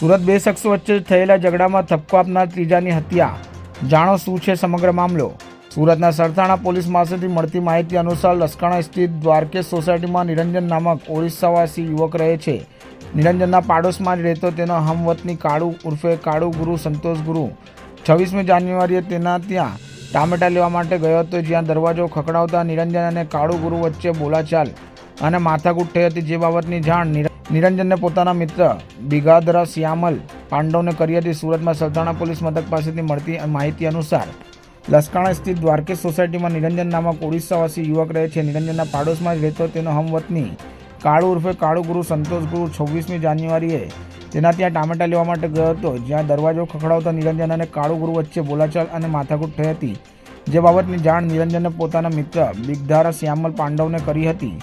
સુરત બે શખ્સો વચ્ચે થયેલા ઝઘડામાં ધક્કો આપનાર ત્રીજાની હત્યા. જાણો શું છે સમગ્ર મામલો? સુરતના સરથાણા પોલીસ પાસેથી મળતી માહિતી અનુસાર લસકાણા સ્થિત દ્વારકેશ સોસાયટીમાં નિરંજન નામક ઓરિસ્સાવાસી યુવક રહે છે. નિરંજનના પાડોશમાં જ રહેતો તેનો હમવતની કાળુ ઉર્ફે કાળુ ગુરુ સંતોષ ગુરુ. છવ્વીસમી જાન્યુઆરીએ તેના ત્યાં ટામેટા લેવા માટે ગયો હતો, જ્યાં દરવાજો ખખડાવતા નિરંજન અને કાળુ ગુરુ વચ્ચે બોલાચાલ અને માથાકૂટ થઈ હતી, જે બાબતની જાણ નિરંજનને પોતાના મિત્ર બિગાદરા શ્યામલ પાંડવને કરી હતી સુરતમાં સલતાણા પોલીસ મથક પાસેથી મળતી માહિતી અનુસાર, લસકાણા સ્થિત દ્વારકેશ સોસાયટીમાં નિરંજન નામક ઓડિશાવાસી યુવક રહે છે. નિરંજનના પાડોશમાં જ રહેતો તેનો હમવતની કાળુ ઉર્ફે કાળુ ગુરુ સંતોષ ગુરુ છવ્વીસમી જાન્યુઆરીએ તેના ત્યાં ટામેટા લેવા માટે ગયો હતો, જ્યાં દરવાજો ખખડાવતા નિરંજન અને કાળુ ગુરુ વચ્ચે બોલાચાલ અને માથાકૂટ થઈ હતી. જે બાબતની જાણ નિરંજને પોતાના મિત્ર બિગધારા શ્યામલ પાંડવને કરી હતી.